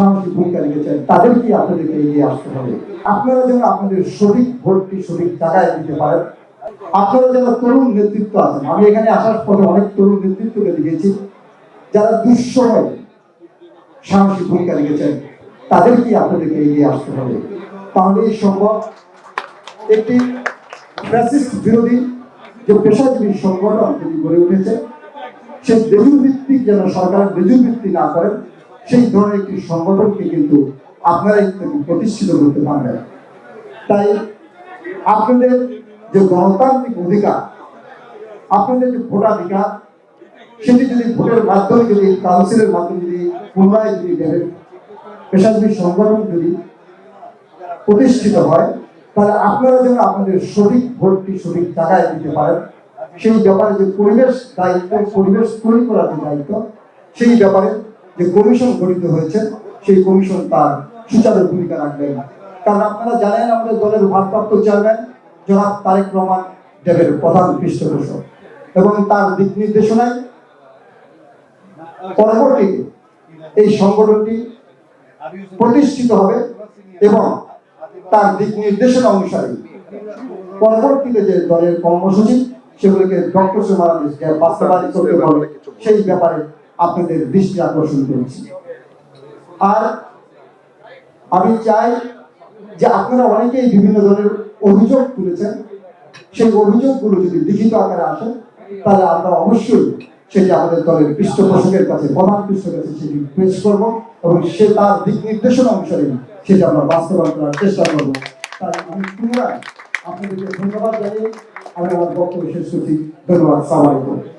সাহসী ভূমিকা রেখেছেন তাদেরকে আপনাদেরকে এগিয়ে আসতে হবে? আপনারা যেন আপনাদের সঠিক ভোটটি সঠিক জায়গায় দিতে পারেন। আপনারা যারা তরুণ নেতৃত্ব আছেন। আমি এখানে আসার পরে অনেক তরুণ নেতৃত্বকে দেখেছি, যারা দুঃসময় সাহসী ভূমিকা রেখেছেন। তাদেরকে আপনাদেরকে এগিয়ে আসতে হবে? তাহলে এই সম্ভব একটি ফ্যাসিস্ট বিরোধী যে পেশাজীবী সংগঠন যদি গড়ে উঠেছে, সেই বেজুর ভিত্তিক যেন সরকার বেজুর ভিত্তি না করেন সেই ধরনের একটি সংগঠনকে কিন্তু আপনারাই প্রতিষ্ঠিত করতে পারবেন। তাই আপনাদের যে গণতান্ত্রিক অধিকার, আপনাদের যে ভোটাধিকার, সেটি যদি ভোটের মাধ্যমে যদি কাউন্সিলের মাধ্যমে যদি পুনরায় যদি দেবেন পেশাজীবী সংগঠন যদি প্রতিষ্ঠিত হয়, তাহলে আপনারা যেন আপনাদের সঠিক ভোটটি সঠিক জায়গায় দিতে পারেন। সেই ব্যাপারে যে পরিবেশ দায়িত্ব, পরিবেশ তৈরি করার যে দায়িত্ব, সেই ব্যাপারে যে কমিশন গঠিত হয়েছে, সেই কমিশন তার সুচারু ভূমিকা রাখবেন কারণ আপনারা জানেন, আমাদের দলের ভারপ্রাপ্ত চেয়ারম্যান জনাব তারেক রহমান দেবের প্রধান পৃষ্ঠপোষক। এবং তার দিক নির্দেশনায় পরবর্তীতে এই সংগঠনটি প্রতিষ্ঠিত হবে এবং তার দিক নির্দেশনা অনুসারে পরবর্তীতে যে দলের কর্মসূচি, সেগুলিকে ডক্টর সেই ব্যাপারে আপনাদের দৃষ্টি আকর্ষণ করেছি। আর আমি চাই যে আপনারা অনেকেই বিভিন্ন ধরনের অভিযোগ তুলেছেন। সেই অভিযোগগুলো যদি লিখিত আকারে আসে তাহলে আমরা অবশ্যই সেটি আমাদের দলের পৃষ্ঠপোষকের কাছে, প্রধান পৃষ্ঠের কাছে সেটি পেশ করব এবং সে তার দিক নির্দেশনা অনুসারে সেটা আমরা বাস্তবায়ন করার চেষ্টা করব। তাই আমি পুনরায় আপনাদেরকে ধন্যবাদ জানিয়ে আমি আমার বক্তব্য শেষ করছি। ধন্যবাদ, সালামালাইকুম।